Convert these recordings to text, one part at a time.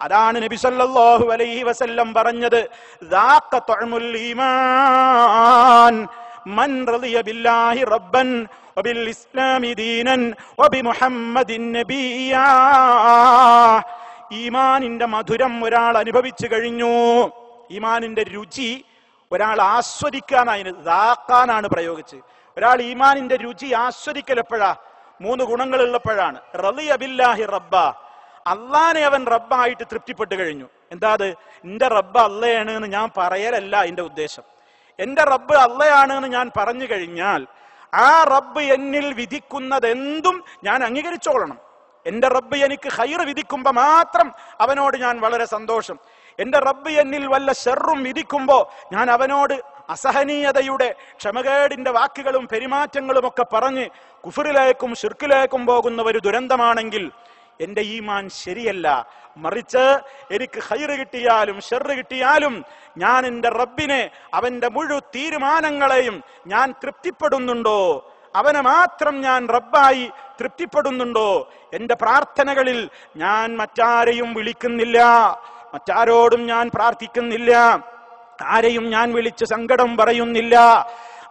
അതാണ് നബി സല്ലല്ലാഹു അലൈഹി വസല്ലം പറഞ്ഞത് ذاق طعم الإيمان من رضي بالله ربا وبالإسلام دينا وبمحمد نبيا ഈമാനിന്റെ മധുരം ഒരാൾ അനുഭവിച്ചു കഴിഞ്ഞു ഈമാനിന്റെ രുചി ഒരാൾ ആസ്വദിക്കാനാണ് ദാക്കാനാണ് പ്രയോഗിച്ച് ഒരാൾ ഈമാനിന്റെ രുചി ആസ്വദിക്കൽ എപ്പോഴാ മൂന്ന് ഗുണങ്ങൾ ഉള്ളപ്പോഴാണ് റളിയ ബില്ലാഹി റബ്ബ അള്ളാനെ അവൻ റബ്ബായിട്ട് തൃപ്തിപ്പെട്ടു കഴിഞ്ഞു. എന്താ അത് എന്റെ റബ്ബ് അള്ളയാണ് എന്ന് ഞാൻ പറയലല്ല എന്റെ ഉദ്ദേശം. എന്റെ റബ്ബ് അള്ളയാണ് എന്ന് ഞാൻ പറഞ്ഞു കഴിഞ്ഞാൽ ആ റബ്ബ് എന്നിൽ വിധിക്കുന്നത് എന്തും ഞാൻ അംഗീകരിച്ചോളണം. എന്റെ റബ്ബ് എനിക്ക് ഹൈർ വിധിക്കുമ്പോ മാത്രം അവനോട് ഞാൻ വളരെ സന്തോഷം. എന്റെ റബ്ബ് എന്നിൽ വല്ല ഷെറും വിധിക്കുമ്പോ ഞാൻ അവനോട് അസഹനീയതയുടെ ക്ഷമകേടിന്റെ വാക്കുകളും പെരുമാറ്റങ്ങളും ഒക്കെ പറഞ്ഞ് കുഫറിലേക്കും ഷിർക്കിലേക്കും പോകുന്ന ഒരു ദുരന്തമാണെങ്കിൽ എന്റെ ഈമാൻ ശരിയല്ല. മറിച്ച് എനിക്ക് ഹൈറ് കിട്ടിയാലും ഷെറ് കിട്ടിയാലും ഞാൻ എന്റെ റബ്ബിനെ അവന്റെ മുഴു തീരുമാനങ്ങളെയും ഞാൻ തൃപ്തിപ്പെടുന്നുണ്ടോ? അവനെ മാത്രം ഞാൻ റബ്ബായി തൃപ്തിപ്പെടുന്നുണ്ടോ? എന്റെ പ്രാർത്ഥനകളിൽ ഞാൻ മറ്റാരെയും വിളിക്കുന്നില്ല. മറ്റാരോടും ഞാൻ പ്രാർത്ഥിക്കുന്നില്ല. ആരെയും ഞാൻ വിളിച്ച് സങ്കടം പറയുന്നില്ല.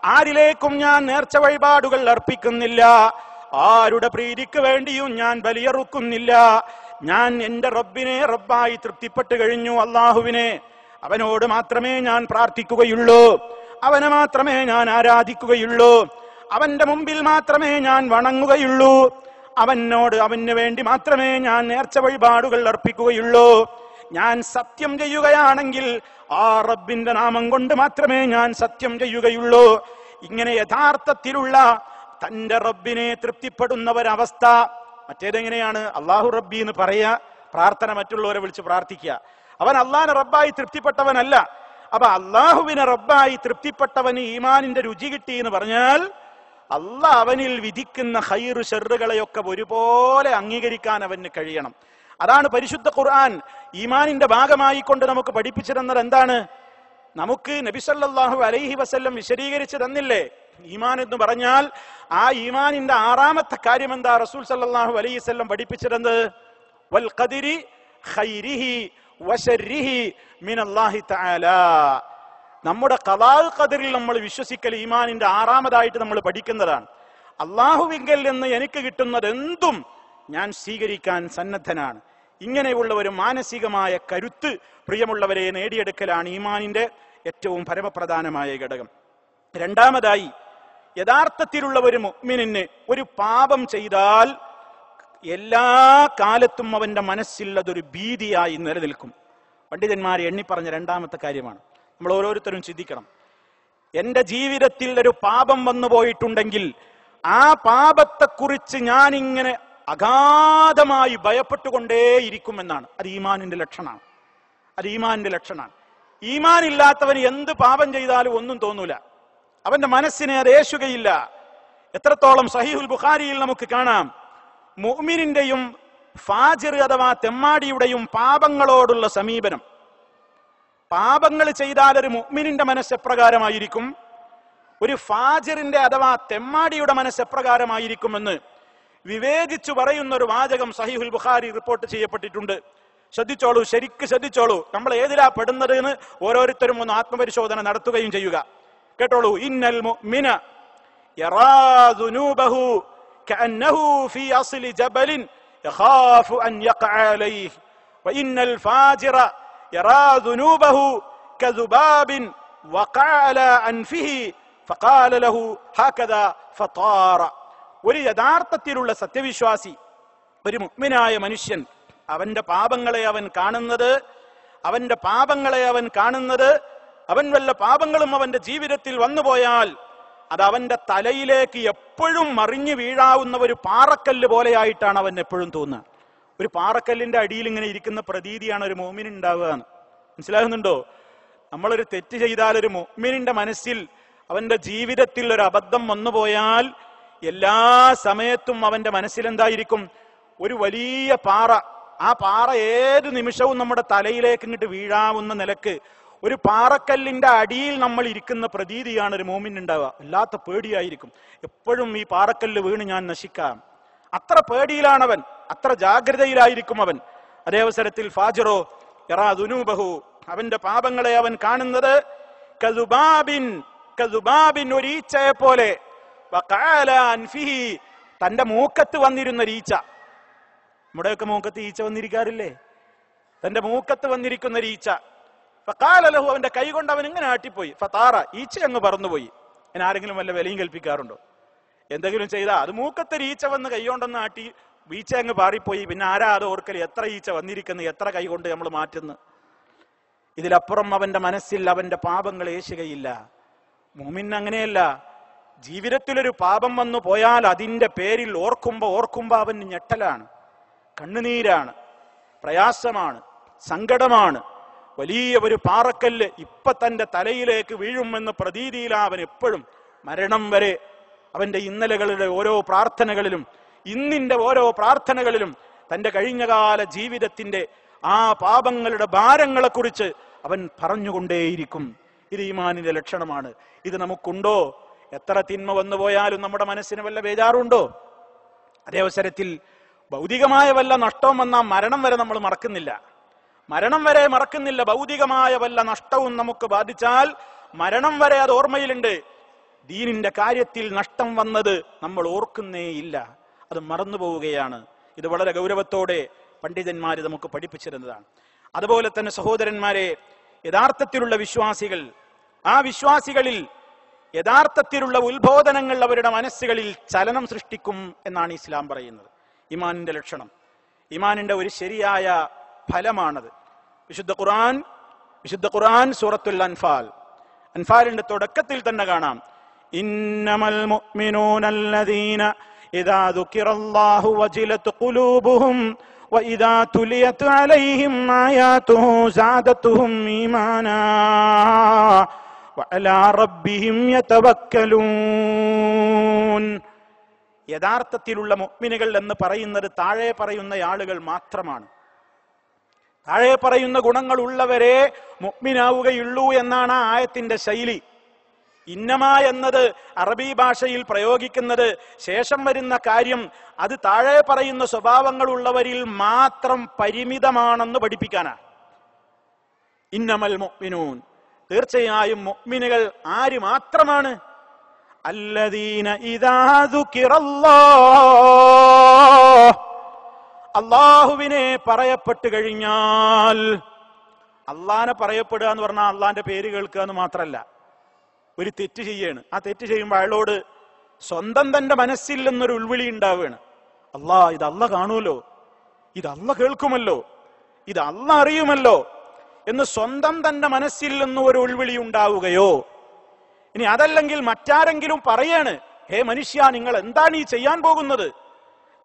ആരിലേക്കും ഞാൻ നേർച്ച വഴിപാടുകൾ അർപ്പിക്കുന്നില്ല. ആരുടെ പ്രീതിക്ക് വേണ്ടിയും ഞാൻ ബലിയറുക്കുന്നില്ല. ഞാൻ എന്റെ റബ്ബിനെ റബ്ബായി തൃപ്തിപ്പെട്ട് കഴിഞ്ഞു അള്ളാഹുവിനെ. അവനോട് മാത്രമേ ഞാൻ പ്രാർത്ഥിക്കുകയുള്ളൂ. അവനെ മാത്രമേ ഞാൻ ആരാധിക്കുകയുള്ളൂ. അവന്റെ മുമ്പിൽ മാത്രമേ ഞാൻ വണങ്ങുകയുള്ളൂ. അവനോട് അവന് വേണ്ടി മാത്രമേ ഞാൻ നേർച്ച വഴിപാടുകൾ അർപ്പിക്കുകയുള്ളൂ. ഞാൻ സത്യം ചെയ്യുകയാണെങ്കിൽ ആ റബ്ബിന്റെ നാമം കൊണ്ട് മാത്രമേ ഞാൻ സത്യം ചെയ്യുകയുള്ളൂ. ഇങ്ങനെ യഥാർത്ഥത്തിലുള്ള തന്റെ റബ്ബിനെ തൃപ്തിപ്പെടുന്ന ഒരവസ്ഥ മറ്റേതെങ്ങനെയാണ്? അള്ളാഹു റബ്ബി എന്ന് പറയുക പ്രാർത്ഥന മറ്റുള്ളവരെ വിളിച്ച് പ്രാർത്ഥിക്കുക. അവൻ അള്ളാഹിനെ റബ്ബായി തൃപ്തിപ്പെട്ടവനല്ല. അപ്പൊ അള്ളാഹുവിനെ റബ്ബായി തൃപ്തിപ്പെട്ടവന് ഈമാനിന്റെ രുചി കിട്ടി എന്ന് പറഞ്ഞാൽ അല്ല അവനിൽ വിധിക്കുന്ന ഹൈറു ഷെറുകളെയൊക്കെ ഒരുപോലെ അംഗീകരിക്കാൻ അവന് കഴിയണം. അതാണ് പരിശുദ്ധ ഖുർആൻ. ഈമാനിന്റെ ഭാഗമായി കൊണ്ട് നമുക്ക് പഠിപ്പിച്ചു തന്നത് എന്താണ്? നമുക്ക് നബിസല്ലാഹു അലൈഹി വസല്ലം വിശദീകരിച്ചു തന്നില്ലേ? ഈമാൻ എന്ന് പറഞ്ഞാൽ ആ ഈമാനിന്റെ ആറാമത്തെ കാര്യം എന്താ റസൂൽ സല്ലാഹു അലൈഹി പഠിപ്പിച്ചിരുന്നത് പഠിപ്പിച്ചു വൽ ഖൈരിഹി മിനല്ലാഹി തആല. നമ്മുടെ കലാൽ കതിരിൽ നമ്മൾ വിശ്വസിക്കൽ ഈമാനിന്റെ ആറാമതായിട്ട് നമ്മൾ പഠിക്കുന്നതാണ്. അള്ളാഹുവിങ്കൽ നിന്ന് എനിക്ക് കിട്ടുന്നത് എന്തും ഞാൻ സ്വീകരിക്കാൻ സന്നദ്ധനാണ്. ഇങ്ങനെയുള്ള ഒരു മാനസികമായ കരുത്ത് പ്രിയമുള്ളവരെ നേടിയെടുക്കലാണ് ഈമാനിന്റെ ഏറ്റവും പരമപ്രധാനമായ ഘടകം. രണ്ടാമതായി യഥാർത്ഥത്തിലുള്ള ഒരു മുഗ്മിനിന് ഒരു പാപം ചെയ്താൽ എല്ലാ കാലത്തും അവന്റെ മനസ്സിൽ അതൊരു ഭീതിയായി നിലനിൽക്കും. പണ്ഡിതന്മാരെ എണ്ണിപ്പറഞ്ഞ രണ്ടാമത്തെ കാര്യമാണ്. നമ്മൾ ഓരോരുത്തരും ചിന്തിക്കണം. എന്റെ ജീവിതത്തിൽ ഒരു പാപം വന്നു പോയിട്ടുണ്ടെങ്കിൽ ആ പാപത്തെക്കുറിച്ച് ഞാൻ ഇങ്ങനെ അഗാധമായി ഭയപ്പെട്ടുകൊണ്ടേയിരിക്കുമെന്നാണ്. അത് ഈമാനിന്റെ ലക്ഷണമാണ്. അത് ഈമാനിന്റെ ലക്ഷണമാണ്. ഈമാൻ ഇല്ലാത്തവന് എന്ത് പാപം ചെയ്താലും ഒന്നും തോന്നൂല. അവന്റെ മനസ്സിനെ അത് ഏശുകയില്ല. എത്രത്തോളം സഹീഹുൽ ബുഖാരിയിൽ നമുക്ക് കാണാം. മുഅ്മിനിന്റെയും ഫാജിർ അഥവാ തെമ്മാടിയുടെയും പാപങ്ങളോടുള്ള സമീപനം. പാപങ്ങൾ ചെയ്താൽ ഒരു മുഅ്മിനിന്റെ മനസ്സ് എപ്രകാരമായിരിക്കും? ഒരു ഫാജിറിന്റെ അഥവാ തെമ്മാടിയുടെ മനസ്സ് എപ്രകാരമായിരിക്കുമെന്ന് വിവേചിച്ചു പറയുന്ന ഒരു വാചകം സഹിഹുൽ ബുഖാരി റിപ്പോർട്ട് ചെയ്യപ്പെട്ടിട്ടുണ്ട്. ശ്രദ്ധിച്ചോളൂ ശരിക്ക് ശ്രദ്ധിച്ചോളൂ. നമ്മൾ ഏതിലാ പെടുന്നത് എന്ന് ഓരോരുത്തരും ഒന്ന് ആത്മപരിശോധന നടത്തുകയും ചെയ്യുക. കേട്ടോളൂ. ഇന്നൽ മുഅ്മിന യറാ ദുനൂബഹു കഅന്നഹു ഫീ അസ്ലി ജബലിൻ യഖാഫു അൻ യഖഅ അലൈഹി. വഇന്നൽ ഫാജിറ യറാ ദുനൂബഹു കദുബാബിൻ വഖഅ അൻഫിഹി ഫഖാല ലഹു ഹാകദ ഫതാറ. ഒരു യഥാർത്ഥത്തിലുള്ള സത്യവിശ്വാസി ഒരു മുഅ്മിനായ മനുഷ്യൻ അവന്റെ പാപങ്ങളെ അവൻ കാണുന്നത് അവന്റെ പാപങ്ങളെ അവൻ കാണുന്നത് അവൻ വല്ല പാപങ്ങളും അവന്റെ ജീവിതത്തിൽ വന്നുപോയാൽ അത് അവന്റെ തലയിലേക്ക് എപ്പോഴും മറിഞ്ഞു വീഴാവുന്ന ഒരു പാറക്കല്ല് പോലെയായിട്ടാണ് അവൻ എപ്പോഴും തോന്നുക. ഒരു പാറക്കല്ലിന്റെ അടിയിൽ ഇങ്ങനെ ഇരിക്കുന്ന പ്രതീതിയാണ് ഒരു മോമിന് ഉണ്ടാവുക മനസ്സിലാകുന്നുണ്ടോ? നമ്മളൊരു തെറ്റ് ചെയ്താൽ ഒരു മോമിനിന്റെ മനസ്സിൽ അവന്റെ ജീവിതത്തിൽ ഒരു അബദ്ധം വന്നുപോയാൽ എല്ലാ സമയത്തും അവന്റെ മനസ്സിൽ എന്തായിരിക്കും? ഒരു വലിയ പാറ. ആ പാറ ഏത് നിമിഷവും നമ്മുടെ തലയിലേക്ക് ഇങ്ങോട്ട് വീഴാവുന്ന നിലയ്ക്ക് ഒരു പാറക്കല്ലിന്റെ അടിയിൽ നമ്മൾ ഇരിക്കുന്ന പ്രതീതിയാണ് ഒരു ഉണ്ടാവുക. വല്ലാത്ത പേടിയായിരിക്കും. എപ്പോഴും ഈ പാറക്കല്ല് വീണ് ഞാൻ നശിക്കാം. അത്ര പേടിയിലാണവൻ. അത്ര ജാഗ്രതയിലായിരിക്കും അവൻ. അതേ അവസരത്തിൽ ഫാജറോ യറാ ദുനൂബഹു അവന്റെ പാപങ്ങളെ അവൻ കാണുന്നത് കസുബാബിൻ കസുബാബിൻ ഒരു ഈച്ചയെ പോലെ തന്റെ മൂക്കത്ത് വന്നിരുന്ന ഈച്ച നമ്മുടെയൊക്കെ മൂക്കത്ത് ഈച്ച വന്നിരിക്കാറില്ലേ? തന്റെ മൂക്കത്ത് വന്നിരിക്കുന്ന ഈച്ച ഫഖാല ലഹു അവന്റെ കൈ കൊണ്ട് അവൻ ഇങ്ങനെ ആട്ടിപ്പോയി. ഫതാറ ഈച്ച അങ്ങ് പറന്നുപോയി. ഞാൻ ആരെങ്കിലും വല്ല വിലയും കൽപ്പിക്കാറുണ്ടോ? എന്തെങ്കിലും ചെയ്താ? അത് മൂക്കത്തെ ഈച്ച വന്ന് കൈകൊണ്ടൊന്ന് ആട്ടി ഈച്ച അങ്ങ് പാറിപ്പോയി. പിന്നെ ആരാ അത് ഓർക്കൽ എത്ര ഈച്ച വന്നിരിക്കുന്നു? എത്ര കൈ കൊണ്ട് നമ്മൾ മാറ്റുന്നു? ഇതിലപ്പുറം അവന്റെ മനസ്സിൽ അവന്റെ പാപങ്ങൾ ഏശുകയില്ല. മൂമിൻ അങ്ങനെയല്ല. ജീവിതത്തിലൊരു പാപം വന്നു പോയാൽ അതിന്റെ പേരിൽ ഓർക്കുമ്പോ ഓർക്കുമ്പോ അവന് ഞെട്ടലാണ്. കണ്ണുനീരാണ്. പ്രയാസമാണ്. സങ്കടമാണ്. വലിയ ഒരു പാറക്കല്ല് ഇപ്പൊ തന്റെ തലയിലേക്ക് വീഴുമെന്ന പ്രതീതിയിലാ അവൻ എപ്പോഴും മരണം വരെ അവന്റെ ഇന്നലകളുടെ ഓരോ പ്രാർത്ഥനകളിലും ഇന്നിന്റെ ഓരോ പ്രാർത്ഥനകളിലും തന്റെ കഴിഞ്ഞകാല ജീവിതത്തിന്റെ ആ പാപങ്ങളുടെ ഭാരങ്ങളെ കുറിച്ച് അവൻ പറഞ്ഞുകൊണ്ടേയിരിക്കും. ഇത് ഈമാനിന്റെ ലക്ഷണമാണ്. ഇത് നമുക്കുണ്ടോ? എത്ര തിന്മ വന്നു പോയാലും നമ്മുടെ മനസ്സിന് വല്ല ബേജാറുണ്ടോ? അതേ അവസരത്തിൽ ഭൗതികമായ വല്ല നഷ്ടവും വന്നാൽ മരണം വരെ നമ്മൾ മറക്കുന്നില്ല. മരണം വരെ മറക്കുന്നില്ല. ഭൗതികമായ വല്ല നഷ്ടവും നമുക്ക് ബാധിച്ചാൽ മരണം വരെ അത് ഓർമ്മയിലുണ്ട്. ദീനിന്റെ കാര്യത്തിൽ നഷ്ടം വന്നത് നമ്മൾ ഓർക്കുന്നേ ഇല്ല. അത് മറന്നു പോവുകയാണ്. ഇത് വളരെ ഗൗരവത്തോടെ പണ്ഡിതന്മാർ നമുക്ക് പഠിപ്പിച്ചിരുന്നതാണ്. അതുപോലെ തന്നെ സഹോദരന്മാരെ യഥാർത്ഥത്തിലുള്ള വിശ്വാസികൾ ആ വിശ്വാസികളിൽ യഥാർത്ഥത്തിലുള്ള ഉത്ബോധനങ്ങൾ അവരുടെ മനസ്സുകളിൽ ചലനം സൃഷ്ടിക്കും എന്നാണ് ഇസ്ലാം പറയുന്നത്. ഇമാനിന്റെ ലക്ഷണം. ഇമാനിന്റെ ഒരു ശരിയായ ഫലമാണത്. വിശുദ്ധ ഖുർആൻ വിശുദ്ധ ഖുർആൻ സൂറത്തുൽ അൻഫാൽ അൻഫാലിന്റെ തുടക്കത്തിൽ തന്നെ കാണാം ഇന്നമൽ മുഅ്മിനൂനല്ലദീന ഇദാ ദുക്കിറല്ലാഹു വജിലത് ഖുലൂബുഹും وإذا تليت عليهم آياته زادتهم إيمانا وعلى ربهم يتوكلون യഥാർത്ഥത്തിലുള്ള മുഅ്മിനുകൾ എന്ന് പറയുന്നത് താഴെ പറയുന്ന ആളുകൾ മാത്രമാണ് താഴെ പറയുന്ന ഗുണങ്ങൾ ഉള്ളവരെ മുഅ്മിനാവുകയുള്ളൂ എന്നാണ് ആ ആയത്തിന്റെ ശൈലി. ഇന്നമ എന്നത് അറബി ഭാഷയിൽ പ്രയോഗിക്കുന്നത് ശേഷം വരുന്ന കാര്യം അത് താഴെ പറയുന്ന സ്വഭാവങ്ങൾ ഉള്ളവരിൽ മാത്രം പരിമിതമാണെന്ന് പഠിപ്പിക്കാനാണ് ഇന്നമൽ മുഅ്മിനൂൻ തീർച്ചയായും മുഅ്മിനുകൾ ആര് മാത്രമാണ്? അല്ലദീന ഇതാ ദുക്കിറല്ലാഹ്. അള്ളാഹുവിനെ പറയപ്പെട്ടു കഴിഞ്ഞാൽ അള്ളാനെ പറയപ്പെടുക എന്ന് പറഞ്ഞാൽ അള്ളാന്റെ പേര് കേൾക്കുക എന്ന് മാത്രമല്ല ഒരു തെറ്റ് ചെയ്യാണ്. ആ തെറ്റ് ചെയ്യുമ്പോൾ അയാളോട് സ്വന്തം തന്റെ മനസ്സിൽ നിന്നൊരു ഉൾവിളി ഉണ്ടാവുകയാണ്. അള്ളാ ഇത് അല്ല കാണുമല്ലോ. ഇത് അല്ല കേൾക്കുമല്ലോ. ഇത് അല്ല അറിയുമല്ലോ. എന്ന് സ്വന്തം തന്റെ മനസ്സിൽ നിന്ന് ഒരു ഉൾവിളി ഉണ്ടാവുകയോ. ഇനി അതല്ലെങ്കിൽ മറ്റാരെങ്കിലും പറയാണ് ഹേ മനുഷ്യ നിങ്ങൾ എന്താണ് ഈ ചെയ്യാൻ പോകുന്നത്?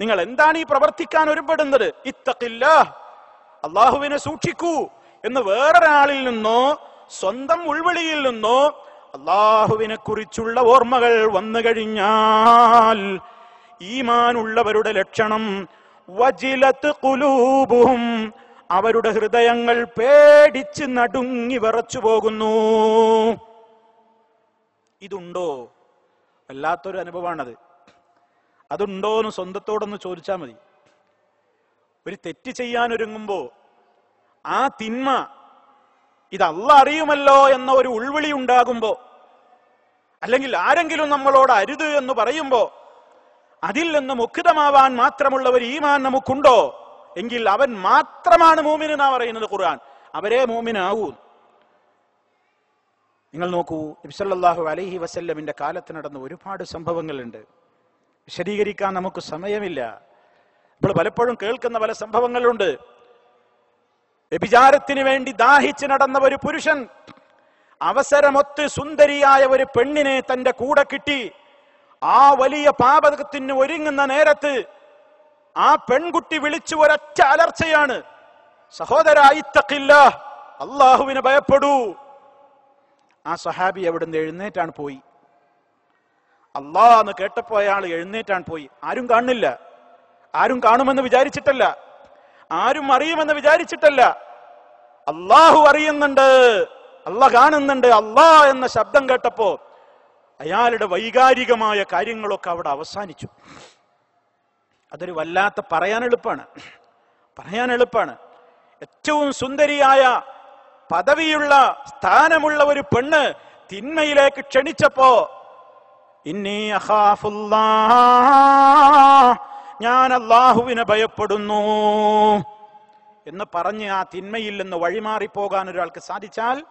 നിങ്ങൾ എന്താണ് ഈ പ്രവർത്തിക്കാൻ ഒരുപെടുന്നത്? ഇത്തക്കില്ല അള്ളാഹുവിനെ സൂക്ഷിക്കൂ. എന്ന് വേറൊരാളിൽ നിന്നോ സ്വന്തം ഉൾവിളിയിൽ നിന്നോ അള്ളാഹുവിനെ കുറിച്ചുള്ള ഓർമ്മകൾ വന്നു കഴിഞ്ഞാൽ ഈമാനുള്ളവരുടെ ലക്ഷണം വജിലത്ത് കുലൂബും അവരുടെ ഹൃദയങ്ങൾ പേടിച്ച് നടുങ്ങി വിറച്ചു പോകുന്നു. ഇതുണ്ടോ? വല്ലാത്തൊരു അനുഭവമാണത്. അതുണ്ടോ എന്ന് സ്വന്തത്തോടൊന്ന് ചോദിച്ചാൽ മതി. ഒരു തെറ്റ് ചെയ്യാൻ ഒരുങ്ങുമ്പോ ആ തിന്മ ഇതല്ല അറിയുമല്ലോ എന്ന ഒരു ഉൾവിളി ഉണ്ടാകുമ്പോ അല്ലെങ്കിൽ ആരെങ്കിലും നമ്മളോട് അരുത് എന്ന് പറയുമ്പോ അതിൽ നിന്ന് മുഖിതമാവാൻ മാത്രമുള്ള ഒരു ഈമാൻ നമുക്കുണ്ടോ? എങ്കിൽ അവൻ മാത്രമാണ് മൂമിന് എന്നാ പറയുന്നത് ഖുർആൻ. അവരെ മൂമിനാവൂ. നിങ്ങൾ നോക്കൂ നബിസല്ലാഹു അലഹി വസല്ലമിന്റെ കാലത്ത് നടന്ന ഒരുപാട് സംഭവങ്ങളുണ്ട്. വിശദീകരിക്കാൻ നമുക്ക് സമയമില്ല. നമ്മൾ പലപ്പോഴും കേൾക്കുന്ന പല സംഭവങ്ങളുണ്ട്. വ്യഭിചാരത്തിന് വേണ്ടി ദാഹിച്ച് നടന്ന ഒരു പുരുഷൻ അവസരമൊത്ത് സുന്ദരിയായ ഒരു പെണ്ണിനെ തന്റെ കൂടെ കിട്ടി. ആ വലിയ പാപകത്തിന് ഒരുങ്ങുന്ന നേരത്ത് ആ പെൺകുട്ടി വിളിച്ചു ഒരൊറ്റ അലർച്ചയാണ്. സഹോദര ഇത്തക്കില്ല അള്ളാഹുവിനെ ഭയപ്പെടൂ. ആ സഹാബി അവിടുന്ന് എഴുന്നേറ്റാണ് പോയി. അള്ളാ എന്ന് കേട്ടപ്പോ അയാൾ എഴുന്നേറ്റാണ് പോയി. ആരും കാണുന്നില്ല. ആരും കാണുമെന്ന് വിചാരിച്ചിട്ടല്ല. ആരും അറിയുമെന്ന് വിചാരിച്ചിട്ടല്ല. അള്ളാഹു അറിയുന്നുണ്ട്. അല്ല കാണുന്നുണ്ട്. അള്ളാ എന്ന ശബ്ദം കേട്ടപ്പോ അയാളുടെ വൈകാരികമായ കാര്യങ്ങളൊക്കെ അവിടെ അവസാനിച്ചു. അതൊരു വല്ലാത്ത പറയാൻ എളുപ്പാണ് പറയാൻ എളുപ്പാണ് ഏറ്റവും സുന്ദരിയായ പദവിയുള്ള സ്ഥാനമുള്ള ഒരു പെണ്ണ് തിന്മയിലേക്ക് ക്ഷണിച്ചപ്പോ ഇന്നീ ഞാൻ അള്ളാഹുവിനെ ഭയപ്പെടുന്നു. എന്ന് പറഞ്ഞ് ആ തിന്മയിൽ നിന്ന് വഴിമാറിപ്പോകാൻ ഒരാൾക്ക് സാധിച്ചാൽ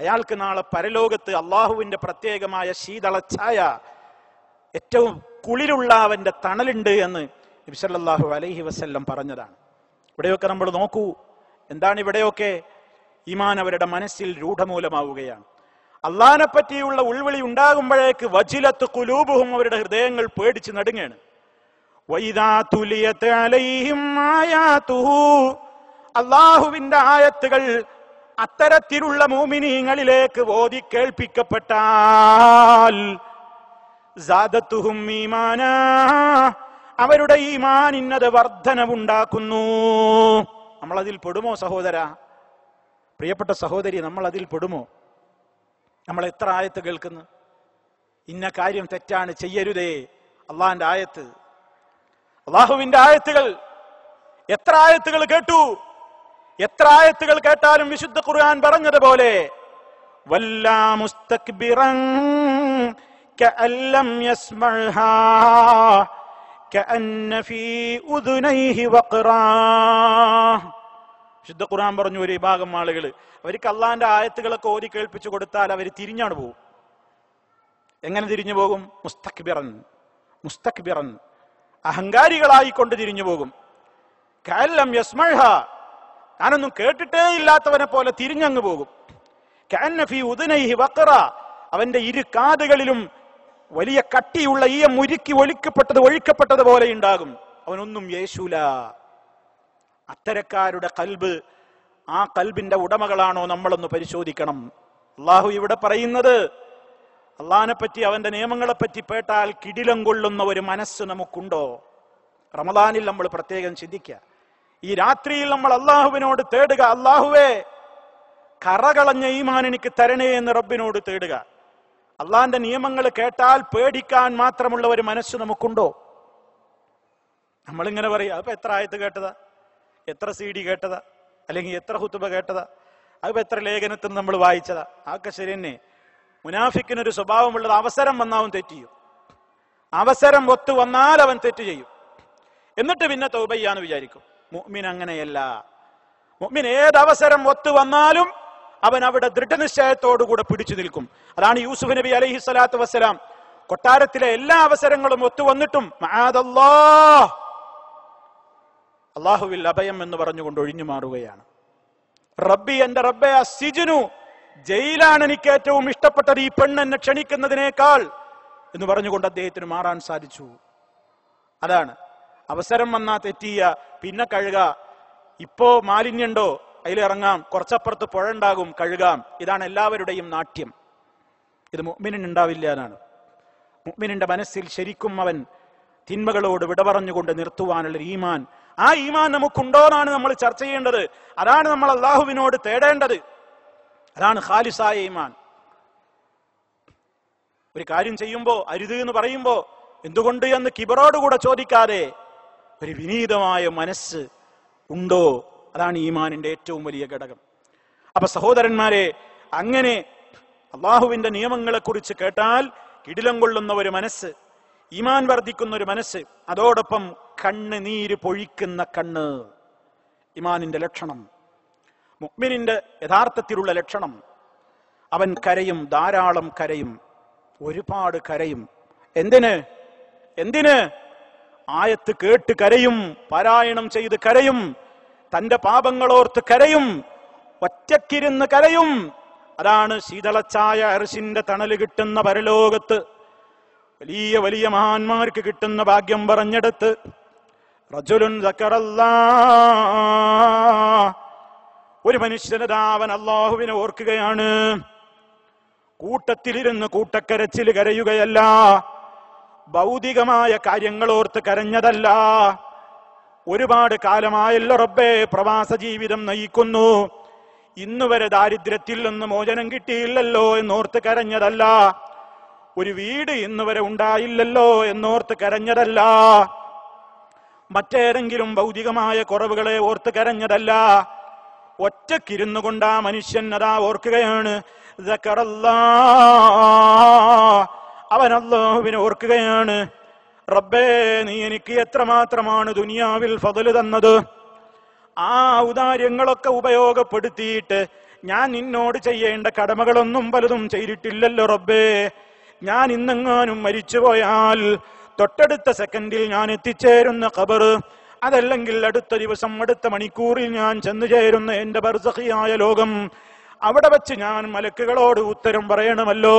അയാൾക്ക് നാളെ പരലോകത്ത് അള്ളാഹുവിന്റെ പ്രത്യേകമായ ശീതളച്ഛായ ഏറ്റവും കുളിരുള്ള അവന്റെ തണലുണ്ട് എന്ന് നബിസല്ലാഹു അലൈഹി വസ്ല്ലം പറഞ്ഞതാണ്. ഇവിടെയൊക്കെ നമ്മൾ നോക്കൂ എന്താണ് ഇവിടെയൊക്കെ ഈമാൻ അവരുടെ മനസ്സിൽ രൂഢമൂലമാവുകയാണ്. അള്ളാനെ പറ്റിയുള്ള ഉൾവിളി ഉണ്ടാകുമ്പോഴേക്ക് വജിലത്ത് കുലൂബുഹും അവരുടെ ഹൃദയങ്ങൾ പേടിച്ച് നടുങ്ങാണ്. അള്ളാഹുവിന്റെ ആയത്തുകൾ അത്തരത്തിലുള്ള മൂമിനീങ്ങളിലേക്ക് ഓതി കേൾപ്പിക്കപ്പെട്ടാൽ അവരുടെ ഈമാനിന്നത് വർധനവുണ്ടാക്കുന്നു. നമ്മളതിൽ പെടുമോ സഹോദര? പ്രിയപ്പെട്ട സഹോദരി നമ്മൾ അതിൽ പെടുമോ? നമ്മൾ എത്ര ആയത്ത് കേൾക്കുന്നു? ഇന്ന കാര്യം തെറ്റാണ് ചെയ്യരുതേ. അള്ളാഹിന്റെ ആയത്ത്. അള്ളാഹുവിന്റെ ആയത്തുകൾ എത്ര ആയത്തുകൾ കേട്ടു? എത്ര ആയത്തുകൾ കേട്ടാലും വിശുദ്ധ ഖുർആൻ പറഞ്ഞതുപോലെ വല്ലാ വിശുദ്ധ ഖുർആൻ പറഞ്ഞു ഒരു വിഭാഗം ആളുകൾ അവർക്ക് അള്ളാന്റെ ആയത്തുകളൊക്കെ ഓതി കേൾപ്പിച്ചു കൊടുത്താൽ അവർ തിരിഞ്ഞാണ് പോകും എങ്ങനെ തിരിഞ്ഞു പോകും? മുസ്തഖ്ബിറൻ മുസ്തഖ്ബിറൻ അഹങ്കാരികളായി കൊണ്ട് തിരിഞ്ഞു പോകും. കഅല്ലം യസ്മഅഹ ഞാനൊന്നും കേട്ടിട്ടേ ഇല്ലാത്തവനെ പോലെ തിരിഞ്ഞങ്ങ് പോകും. കഅന്ന ഫീ ഉദുനൈഹി വഖറ അവന്റെ ഇരു കാതുകളിലും വലിയ കട്ടിയുള്ള ഈയ ഉരുക്കി ഒലിക്കപ്പെട്ടത് ഒഴിക്കപ്പെട്ടത് പോലെ ഉണ്ടാകും. അവനൊന്നും യേശൂല. അത്തരക്കാരുടെ കൽബ് ആ കൽബിന്റെ ഉടമകളാണോ നമ്മളൊന്ന് പരിശോധിക്കണം. അള്ളാഹു ഇവിടെ പറയുന്നത് അള്ളഹാനെ പറ്റി അവന്റെ നിയമങ്ങളെപ്പറ്റി പേട്ടാൽ കിടിലം കൊള്ളുന്ന ഒരു മനസ്സ് നമുക്കുണ്ടോ? റമദാനിൽ നമ്മൾ പ്രത്യേകം ചിന്തിക്കുക. ഈ രാത്രിയിൽ നമ്മൾ അള്ളാഹുവിനോട് തേടുക അള്ളാഹുവേ കറകളഞ്ഞ ഈമാൻ എനിക്ക് തരണേ എന്ന് റബ്ബിനോട് തേടുക. അള്ളാന്റെ നിയമങ്ങൾ കേട്ടാൽ പേടിക്കാൻ മാത്രമുള്ള ഒരു മനസ്സ് നമുക്കുണ്ടോ? നമ്മളിങ്ങനെ പറയാ അപ്പൊ എത്ര ആയത്ത് കേട്ടതാ? എത്ര സി ഡി കേട്ടതാ? അല്ലെങ്കിൽ എത്ര ഹുത്തുബ കേട്ടതാ? അതിപ്പോ എത്ര ലേഖനത്തിൽ നമ്മൾ വായിച്ചതാ? ആക്കെ ശരി തന്നെ. മുനാഫിക്കിനൊരു സ്വഭാവമുള്ളത് അവസരം വന്നാവും തെറ്റ് ചെയ്യും. അവസരം ഒത്തു വന്നാൽ അവൻ തെറ്റ് ചെയ്യും. എന്നിട്ട് പിന്നെ തൗബയ്യാന്ന് വിചാരിക്കും. മുഅ്മിൻ അങ്ങനെയല്ല. മുഅ്മിൻ ഏതവസരം ഒത്തു വന്നാലും അവൻ അവിടെ ദൃഢനിശ്ചയത്തോടുകൂടെ പിടിച്ചു നിൽക്കും. അതാണ് യൂസുഫ് നബി അലൈഹി സ്വലാത്തു വസ്സലാം. കൊട്ടാരത്തിലെ എല്ലാ അവസരങ്ങളും ഒത്തു വന്നിട്ടും അള്ളാഹുവിൽ അഭയം എന്ന് പറഞ്ഞുകൊണ്ട് ഒഴിഞ്ഞു മാറുകയാണ്. റബ്ബി എന്റെ റബ്ബെ അസിജുനു ജയിലാണ് എനിക്ക് ഏറ്റവും ഇഷ്ടപ്പെട്ടത്. ഈ പെണ്ണ് എന്നെ ക്ഷണിക്കുന്നതിനേക്കാൾ എന്ന് പറഞ്ഞുകൊണ്ട് അദ്ദേഹത്തിന് മാറാൻ സാധിച്ചു. അതാണ്. അവസരം വന്നാ തെറ്റിയ പിന്നെ കഴുക. ഇപ്പോ മാലിന്യണ്ടോ? അതിലിറങ്ങാം കുറച്ചപ്പുറത്ത് പുഴ ഉണ്ടാകും കഴുകാം. ഇതാണ് എല്ലാവരുടെയും നാട്യം. ഇത് മുഗ്മിനുണ്ടാവില്ല എന്നാണ്. മുഗ്മിനിന്റെ മനസ്സിൽ ശരിക്കും അവൻ തിന്മകളോട് വിട പറഞ്ഞുകൊണ്ട് നിർത്തുവാനുള്ള ഈമാൻ ആ ഈമാൻ നമുക്കുണ്ടോ എന്നാണ് നമ്മൾ ചർച്ച ചെയ്യേണ്ടത്. അതാണ് നമ്മൾ അള്ളാഹുവിനോട് തേടേണ്ടത്. അതാണ് ഖാലിസായ ഈമാൻ. ഒരു കാര്യം ചെയ്യുമ്പോ അരുത് എന്ന് പറയുമ്പോ എന്തുകൊണ്ട് എന്ന് കിബറോടുകൂടെ ചോദിക്കാതെ ഒരു വിനീതമായ മനസ്സ് ഉണ്ടോ? അതാണ് ഈമാനിന്റെ ഏറ്റവും വലിയ ഘടകം. അപ്പൊ സഹോദരന്മാരെ അങ്ങനെ അള്ളാഹുവിന്റെ നിയമങ്ങളെ കുറിച്ച് കേട്ടാൽ കിടിലം കൊള്ളുന്ന ഒരു മനസ്സ് ഈമാൻ വർദ്ധിക്കുന്ന ഒരു മനസ്സ് അതോടൊപ്പം കണ്ണ് നീര് പൊഴിക്കുന്ന കണ്ണ്. ഇമാനിന്റെ ലക്ഷണം. മുഅ്മിനിന്റെ യഥാർത്ഥത്തിലുള്ള ലക്ഷണം അവൻ കരയും ധാരാളം കരയും ഒരുപാട് കരയും. എന്തിന്? എന്തിന്? ആയത്ത് കേട്ട് കരയും പാരായണം ചെയ്ത് കരയും തന്റെ പാപങ്ങളോർത്ത് കരയും ഒറ്റക്കിരുന്ന് കരയും. അതാണ് ശീതളച്ചായ അർശിന്റെ തണൽ കിട്ടുന്ന പരലോകത്ത് വലിയ വലിയ മഹാന്മാർക്ക് കിട്ടുന്ന ഭാഗ്യം പറഞ്ഞെടുത്ത് റജുലുൻ ഒരു മനുഷ്യനതാവൻ അള്ളാഹുവിനെ ഓർക്കുകയാണ്. കൂട്ടത്തിലിരുന്ന് കൂട്ടക്കരച്ചിൽ കരയുകയല്ല ഭൗതികമായ കാര്യങ്ങൾ ഓർത്ത് കരഞ്ഞതല്ല. ഒരുപാട് കാലമായല്ലോ റബ്ബേ പ്രവാസ ജീവിതം നയിക്കുന്നു. ഇന്നുവരെ ദാരിദ്ര്യത്തിൽ നിന്ന് മോചനം കിട്ടിയില്ലല്ലോ എന്നോർത്ത് കരഞ്ഞതല്ല. ഒരു വീട് ഇന്ന് വരെ ഉണ്ടായില്ലല്ലോ എന്നോർത്ത് കരഞ്ഞതല്ല. മറ്റേതെങ്കിലും ഭൗതികമായ കുറവുകളെ ഓർത്ത് കരഞ്ഞതല്ല. ഒറ്റക്കിരുന്നു കൊണ്ട് ആ മനുഷ്യൻ അതാ ഓർക്കുകയാണ്. അവൻ ഓർക്കുകയാണ്. റബ്ബേ നീ എനിക്ക് എത്രമാത്രമാണ് ദുനിയാവിൽ ഫതൽ തന്നത്? ആ ഔദാര്യങ്ങളൊക്കെ ഉപയോഗപ്പെടുത്തിയിട്ട് ഞാൻ നിന്നോട് ചെയ്യേണ്ട കടമകളൊന്നും പലതും ചെയ്തിട്ടില്ലല്ലോ റബ്ബേ. ഞാൻ ഇന്നെങ്ങാനും മരിച്ചുപോയാൽ തൊട്ടടുത്ത സെക്കൻഡിൽ ഞാൻ എത്തിച്ചേരുന്ന ഖബർ. അതല്ലെങ്കിൽ അടുത്ത ദിവസം അടുത്ത മണിക്കൂറിൽ ഞാൻ ചെന്നു ചേരുന്ന എന്റെ ബർസഹിയായ ലോകം. അവിടെ വെച്ച് ഞാൻ മലക്കുകളോട് ഉത്തരം പറയണമല്ലോ.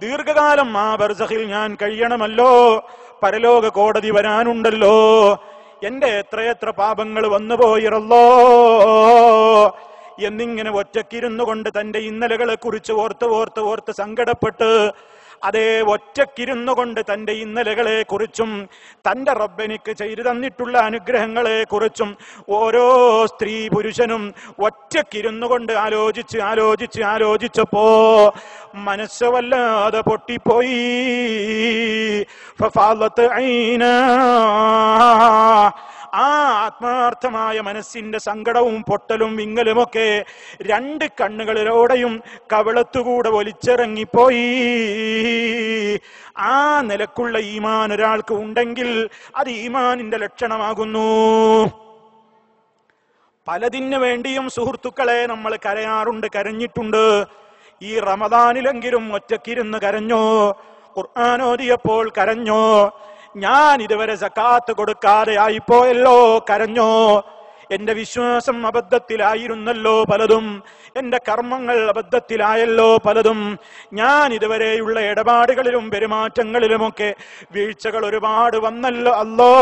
ദീർഘകാലം ആ ബർസഹിൽ ഞാൻ കഴിയണമല്ലോ. പരലോക കോടതി വരാനുണ്ടല്ലോ. എന്റെ എത്രയെത്ര പാപങ്ങൾ വന്നുപോയിറല്ലോ എന്നിങ്ങനെ ഒറ്റക്കിരുന്നു കൊണ്ട് തന്റെ ഇന്നലകളെ കുറിച്ച് ഓർത്ത് ഓർത്ത് ഓർത്ത് സങ്കടപ്പെട്ട് അതേ ഒറ്റക്കിരുന്നു കൊണ്ട് തന്റെ ഇന്നലകളെ കുറിച്ചും തന്റെ റബ്ബനിക്ക് ചെയ്തു തന്നിട്ടുള്ള അനുഗ്രഹങ്ങളെ കുറിച്ചും ഓരോ സ്ത്രീ പുരുഷനും ഒറ്റക്കിരുന്നു കൊണ്ട് ആലോചിച്ച് ആലോചിച്ച് ആലോചിച്ചപ്പോ മനസ്സ് വല്ലാതെ പൊട്ടിപ്പോയി ഫഫാലത്ത് ഐനാ. ആ ആത്മാർത്ഥമായ മനസ്സിന്റെ സങ്കടവും പൊട്ടലും വിങ്ങലുമൊക്കെ രണ്ട് കണ്ണുകളിലൂടെയും കവളത്തുകൂടെ ഒലിച്ചിറങ്ങിപ്പോയി. ആ നിലക്കുള്ള ഈമാൻ ഒരാൾക്ക് ഉണ്ടെങ്കിൽ അത് ഈമാനിന്റെ ലക്ഷണമാകുന്നു. പലതിനു വേണ്ടിയും സുഹൃത്തുക്കളെ നമ്മൾ കരയാറുണ്ട് കരഞ്ഞിട്ടുണ്ട്. ഈ റമദാനിലെങ്കിലും ഒറ്റക്കിരുന്ന് കരഞ്ഞോ? ഖുർആാനോദിയപ്പോൾ കരഞ്ഞോ? ഞാൻ ഇതുവരെ സക്കാത്ത് കൊടുക്കാതെ ആയിപ്പോയല്ലോ കരഞ്ഞോ? എന്റെ വിശ്വാസം അബദ്ധത്തിലായിരുന്നല്ലോ പലതും. എന്റെ കർമ്മങ്ങൾ അബദ്ധത്തിലായല്ലോ പലതും. ഞാൻ ഇതുവരെയുള്ള ഇടപാടുകളിലും പെരുമാറ്റങ്ങളിലുമൊക്കെ വീഴ്ചകൾ ഒരുപാട് വന്നല്ലോ അല്ലോ.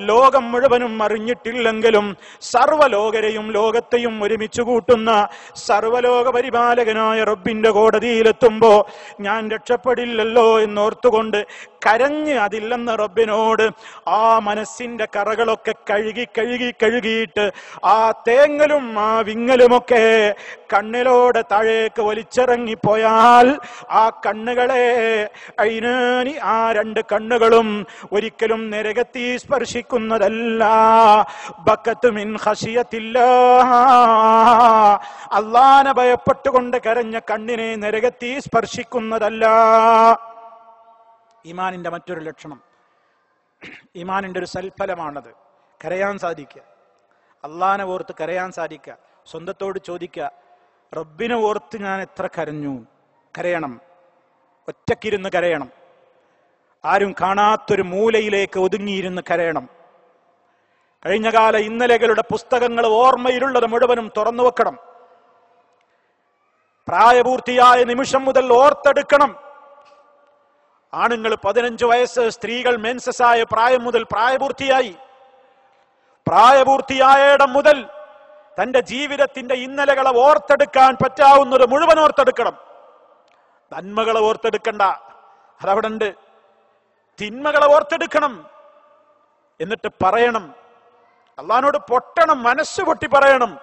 ലോകം മുഴുവനും അറിഞ്ഞിട്ടില്ലെങ്കിലും സർവലോകരെയും ലോകത്തെയും ഒരുമിച്ച് കൂട്ടുന്ന സർവലോക പരിപാലകനായ റബ്ബിന്റെ കോടതിയിലെത്തുമ്പോ ഞാൻ രക്ഷപ്പെടില്ലല്ലോ എന്നോർത്തുകൊണ്ട് കരഞ്ഞ് അതില്ലെന്ന റബ്ബിനോട് ആ മനസ്സിന്റെ കറകളൊക്കെ കഴുകി കഴുകി കഴുകിയിട്ട് ആ തേങ്ങലും ആ വിങ്ങലുമൊക്കെ കണ്ണിലോടെ താഴേക്ക് വലിച്ചിറങ്ങിപ്പോയാൽ ആ കണ്ണുകളെ അയിനാനി ആ രണ്ട് കണ്ണുകളും ഒരിക്കലും നരകത്തി സ്പർശിക്കുന്നതല്ല. ബക്കത്തുമിൻ ഹസിയത്തില്ല അള്ളാനെ ഭയപ്പെട്ടുകൊണ്ട് കരഞ്ഞ കണ്ണിനെ നരകത്തി സ്പർശിക്കുന്നതല്ല. ഈമാനിന്റെ മറ്റൊരു ലക്ഷണം. ഈമാനിന്റെ ഒരു സൽഫലമാണത്. കരയാൻ സാധിക്കുക. അള്ളാനെ ഓർത്ത് കരയാൻ സാധിക്കുക സ്വന്തത്തോട് ചോദിക്കുക റബ്ബിനെ ഓർത്ത് ഞാൻ എത്ര കരഞ്ഞു. കരയണം. ഒറ്റക്കിരുന്ന് കരയണം. ആരും കാണാത്തൊരു മൂലയിലേക്ക് ഒതുങ്ങിയിരുന്ന് കരയണം. കഴിഞ്ഞകാല ഇന്നലെകളുടെ പുസ്തകങ്ങൾ ഓർമ്മയിലുള്ളത് മുഴുവനും തുറന്നു വെക്കണം. പ്രായപൂർത്തിയായ നിമിഷം മുതൽ ഓർത്തെടുക്കണം. ആണുങ്ങൾ പതിനഞ്ച് വയസ്സ് സ്ത്രീകൾ മെൻസസ് ആയ പ്രായം മുതൽ പ്രായപൂർത്തിയായി. പ്രായപൂർത്തിയായയിടം മുതൽ തന്റെ ജീവിതത്തിന്റെ ഇന്നലകളെ ഓർത്തെടുക്കാൻ പറ്റാവുന്നത് മുഴുവൻ ഓർത്തെടുക്കണം. നന്മകളെ ഓർത്തെടുക്കണ്ട. അതവിടെ ഉണ്ട് തിന്മകളെ ഓർത്തെടുക്കണം. എന്നിട്ട് പറയണം. അള്ളഹാനോട് പൊട്ടണം മനസ്സ് പൊട്ടി പറയണം.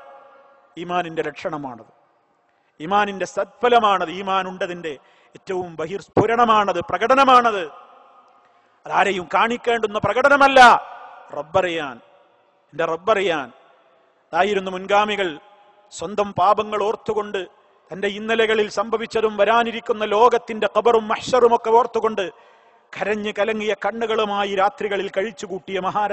ഈമാനിന്റെ ലക്ഷണമാണത്. ഈമാനിന്റെ സത്ഫലമാണത്. ഈമാൻ ഉണ്ടതിന്റെ ഏറ്റവും ബഹിർസ്ഫുരണമാണത്. പ്രകടനമാണത്. അതാരെയും കാണിക്കേണ്ടുന്ന പ്രകടനമല്ല. റബ്ബറിയാൻ എന്റെ റബ്ബറിയാൻ. അതായിരുന്നു മുൻഗാമികൾ. സ്വന്തം പാപങ്ങൾ ഓർത്തുകൊണ്ട് തന്റെ ഇന്നലകളിൽ സംഭവിച്ചതും വരാനിരിക്കുന്ന ലോകത്തിന്റെ കബറും മഹ്ഷറും ഒക്കെ ഓർത്തുകൊണ്ട് കരഞ്ഞ് കലങ്ങിയ കണ്ണുകളുമായി രാത്രികളിൽ കഴിച്ചുകൂട്ടിയ മഹാര